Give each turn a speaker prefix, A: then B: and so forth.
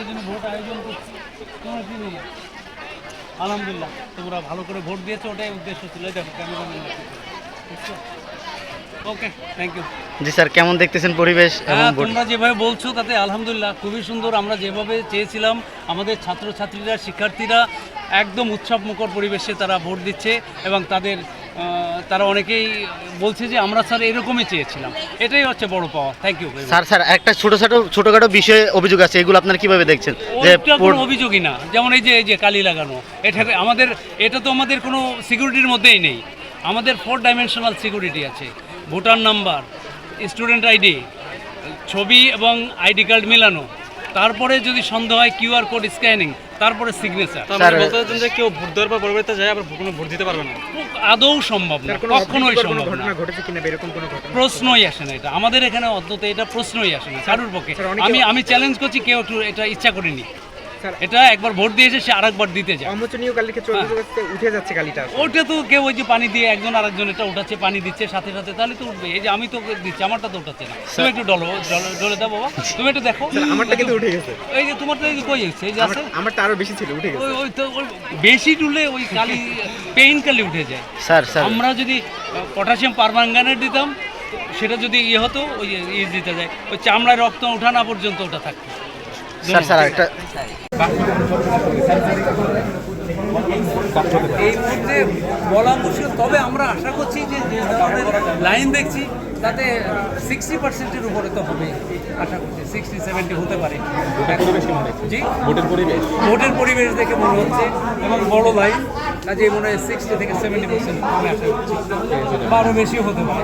A: এই জন্য ভোট আয়োজন করছি। তোমার কি নেই। আলহামদুলিল্লাহ তোমরা ভালো করে ভোট দিয়েছ ওটাই উদ্দেশ্য ছিল। দেখো cameraman okay thank you
B: ji sir কেমন দেখতেছেন পরিবেশ
A: হ্যাঁ তোমরা যেভাবে বলছো তাতে আলহামদুলিল্লাহ খুবই সুন্দর। আমরা যেভাবে চেয়েছিলাম আমাদের ছাত্রছাত্রীরা শিক্ষার্থীরা একদম উৎসবমুখর পরিবেশে তারা ভোট দিচ্ছে এবং তাদের তারা অনেকেই বলছে যে আমরা স্যার এরকমই চেয়েছিলাম। এটাই হচ্ছে বড় পাওয়া। থ্যাংক ইউ
B: স্যার স্যার একটা ছোট ছোট ছোটখাটো বিষয়ে অভিযোগ আছে এগুলো আপনারা কীভাবে দেখছেন? যে
A: অভিযোগই না। যেমন এই যে এই যে কালি লাগানো এটা আমাদের এটা তো আমাদের কোনো সিকিউরিটির মধ্যেই নেই। আমাদের ফোর ডাইমেনশনাল সিকিউরিটি আছে। ভোটার নাম্বার স্টুডেন্ট আইডি ছবি এবং আইডি কার্ড মেলানো। তারপরে যদি সন্দেহ হয় কিউআর কোড স্ক্যানিং তারপরে সিগনেচার
B: স্যার
C: যে কেউ ভোট দেওয়ার পর পরবর্তীতে যায় আবার কোনো ভোট দিতে পারবে না?
A: আদৌ সম্ভব না কখনোই সম্ভব না।
C: ঘটেছে কিনা এরকম কোনো ঘটনা?
A: প্রশ্নই আসে না এটা। আমাদের এখানে অন্তত এটা প্রশ্নই আসে না কারুর পক্ষে। আমি আমি চ্যালেঞ্জ করছি কেউ একটু এটা ইচ্ছা করিনি। এটা একবার ভোট দিয়েছে সে আরেকবার দিতে যায়।
C: অমোচনীয় ক্ষেত্রে অভিযোগ উঠে যাচ্ছে কালিটা
A: ওটা তো কেউ ওই যে পানি দিয়ে একজন আরেকজন এটা উঠাচ্ছে পানি দিচ্ছে সাথে সাথে তাহলে তো উঠবে। এই যে আমি তো দিচ্ছি আমারটা তো উঠাচ্ছে না। তুমি একটু ডলো ডলো- দাও বাবা। তুমি একটু দেখো।
C: আমারটা কিন্তু উঠে গেছে।
A: এই যে তোমারটা এই যে কই যাচ্ছে এই যে আছে?
C: আমারটা আরও বেশি ছিল উঠে গেছে।
A: ওই ওই তো বেশি ডুলে ওই কালি পেইন কালি উঠে যায়।
B: Sir sir.
A: আমরা যদি পটাশিয়াম পারমাঙ্গানেট দিতাম সেটা যদি ইয়ে হতো ওই ইয়ে দিতে যায়। ওই চামড়ায় রক্ত ওঠা না পর্যন্ত ওটা থাকতো।
B: স্যার স্যার একটা
A: এই মুহূর্তে বলা মুশকিল তবে আমরা আশা করছি যে যে ধরনের লাইন দেখছি তাতে সিক্সটি পার্সেন্টের উপরে তো হবে আশা করছি। সিক্সটি সেভেন্টি হতে পারে। জি?
C: ভোটের পরিবেশ?
A: ভোটের পরিবেশ দেখে মনে হচ্ছে এবং বড় লাইন কাজে মনে হয় সিক্সটি থেকে সেভেন্টি পার্সেন্ট আমি আশা করছি। বা আরও বেশিও হতে পারে।